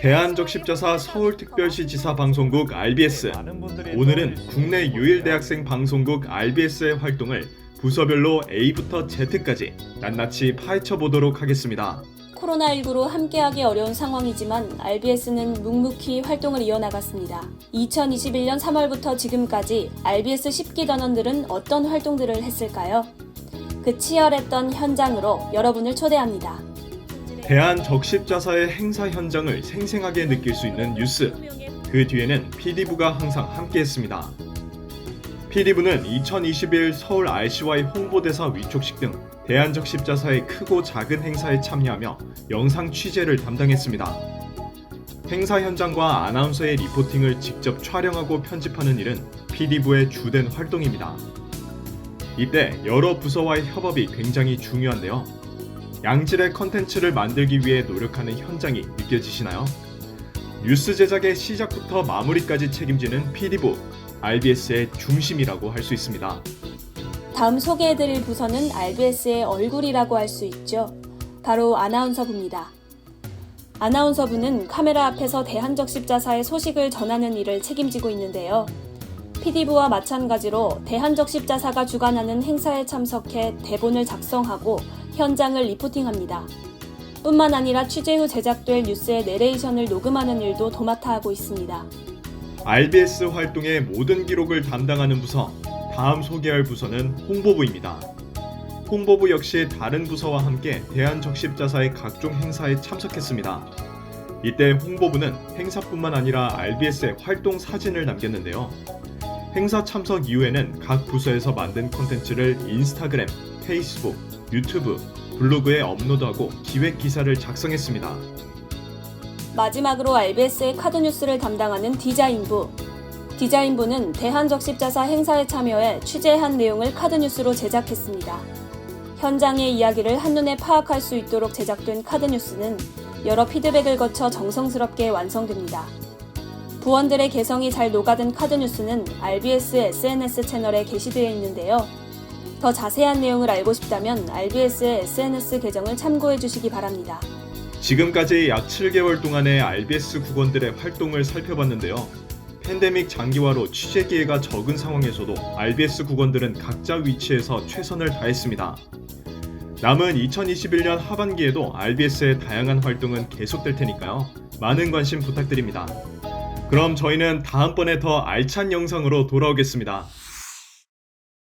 대한적 십자사 서울특별시 지사 방송국 RBS 오늘은 국내 유일 대학생 방송국 RBS의 활동을 부서별로 A부터 Z까지 낱낱이 파헤쳐 보도록 하겠습니다. 코로나19로 함께하기 어려운 상황이지만 RBS는 묵묵히 활동을 이어나갔습니다. 2021년 3월부터 지금까지 RBS 10기 단원들은 어떤 활동들을 했을까요? 그 치열했던 현장으로 여러분을 초대합니다. 대한 적십자사의 행사 현장을 생생하게 느낄 수 있는 뉴스. 그 뒤에는 PD부가 항상 함께했습니다. PD부는 2021 서울 RCY 홍보대사 위촉식 등 대한적십자사의 크고 작은 행사에 참여하며 영상 취재를 담당했습니다. 행사 현장과 아나운서의 리포팅을 직접 촬영하고 편집하는 일은 PD부의 주된 활동입니다. 이때 여러 부서와의 협업이 굉장히 중요한데요. 양질의 컨텐츠를 만들기 위해 노력하는 현장이 느껴지시나요? 뉴스 제작의 시작부터 마무리까지 책임지는 PD부, RBS의 중심이라고 할 수 있습니다. 다음 소개해드릴 부서는 RBS의 얼굴이라고 할 수 있죠. 바로 아나운서부입니다. 아나운서부는 카메라 앞에서 대한적십자사의 소식을 전하는 일을 책임지고 있는데요. PD부와 마찬가지로 대한적십자사가 주관하는 행사에 참석해 대본을 작성하고 현장을 리포팅합니다. 뿐만 아니라 취재 후 제작될 뉴스의 내레이션을 녹음하는 일도 도맡아 하고 있습니다. RBS 활동의 모든 기록을 담당하는 부서, 다음 소개할 부서는 홍보부입니다. 홍보부 역시 다른 부서와 함께 대한적십자사의 각종 행사에 참석했습니다. 이때 홍보부는 행사뿐만 아니라 RBS의 활동 사진을 남겼는데요. 행사 참석 이후에는 각 부서에서 만든 콘텐츠를 인스타그램, 페이스북, 유튜브, 블로그에 업로드하고 기획 기사를 작성했습니다. 마지막으로 RBS의 카드 뉴스를 담당하는 디자인부. 디자인부는 대한적십자사 행사에 참여해 취재한 내용을 카드 뉴스로 제작했습니다. 현장의 이야기를 한눈에 파악할 수 있도록 제작된 카드 뉴스는 여러 피드백을 거쳐 정성스럽게 완성됩니다. 부원들의 개성이 잘 녹아든 카드 뉴스는 RBS SNS 채널에 게시되어 있는데요. 더 자세한 내용을 알고 싶다면 RBS의 SNS 계정을 참고해 주시기 바랍니다. 지금까지 약 7개월 동안의 RBS 국원들의 활동을 살펴봤는데요. 팬데믹 장기화로 취재 기회가 적은 상황에서도 RBS 국원들은 각자 위치에서 최선을 다했습니다. 남은 2021년 하반기에도 RBS의 다양한 활동은 계속될 테니까요. 많은 관심 부탁드립니다. 그럼 저희는 다음번에 더 알찬 영상으로 돌아오겠습니다.